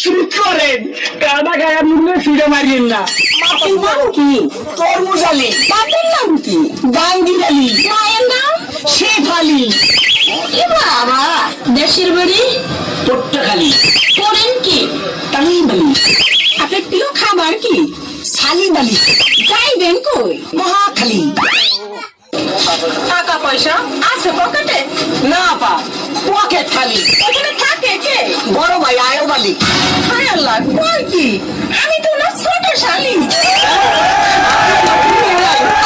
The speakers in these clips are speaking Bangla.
শুট করেন। কাটা গায়ে মুখে ফিরে মারিয়েন না। বাপের নাম কি তরমুজ আলী। বাপের নাম কি গাঙ্গির আলী। মায়ের নাম? শেখ আলী। বাবা দেশের বাড়ি? পট্টখালী। করেন কি? তামিম আলী। আপনার প্রিয় খাবার কি? সালিম আলী। যাইবেন কই? মহাখালী। টাকা পয়সা আছে পকেটে? না পা। পকেট খালি। এখানে থাকে কে? বড় আয়ব হায় আল্লাহ কই কি? আমি তো না ছোট শালি।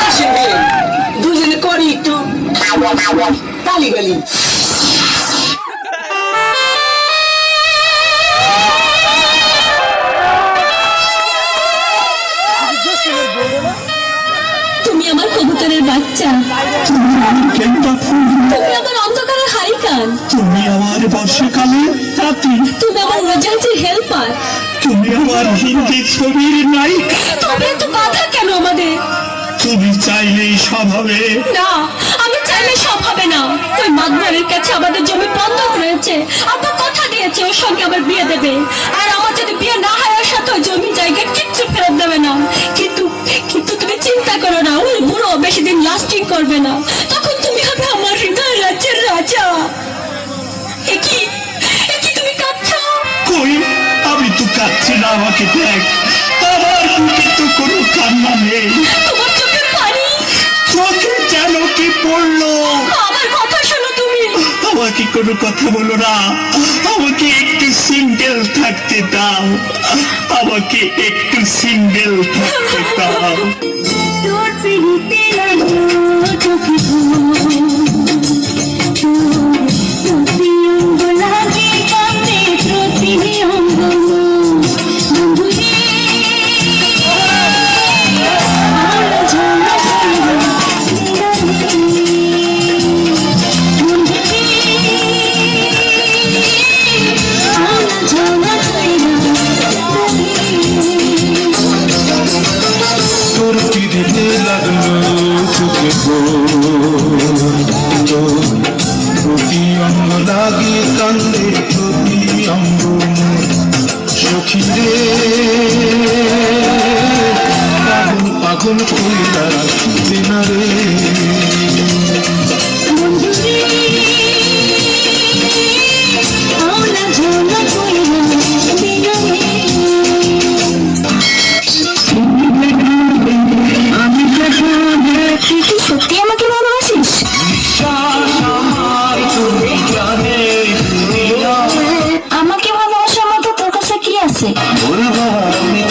আসেন দুজনে করি একটু। তালি গালি তুমি আমার কবুতরের বাচ্চা। তুমি আমার বর্ষাকালে রাত্রি তুমি আমার রেজাল্টের হেল্পার তুমি আমার হিন্দি ছবির নায়িকা। তবে এত বাধা কেন আমাদের? তুমি চাইলেই সব হবে। না আমি চাইলে সব হবে না। ওই মাতবারের কাছে আমাদের জমি বন্ধক রয়েছে। আপা কথা দিয়েছে ওর সঙ্গে আমার বিয়ে দেবে। আর আমার যদি বিয়ে না হয় ওর সাথে ওই জমি জায়গা কিচ্ছু ফেরত দেবে না। কিন্তু কিন্তু তুমি চিন্তা করো না ওই বুড়ো বেশি দিন লাস্টিং করবে না। আমি না আমাকে দেখ। আমার বুকে তো কোনো কান্না নেই। তোমার চোখে পানি। চোখে যেন কি পড়ল? আমার কথা শোনো তুমি। আমাকে কোনো কথা বলো না। আমাকে একটু সিঙ্গেল থাকতে দাও। আমাকে একটু সিঙ্গেল থাকতে দাও। পিড়িতে লাগল চোখে প্রতি অঙ্গ লাগে কান্দে প্রতি অঙ্গ সখী রে পাগল পাগল রে ভুলবো আমি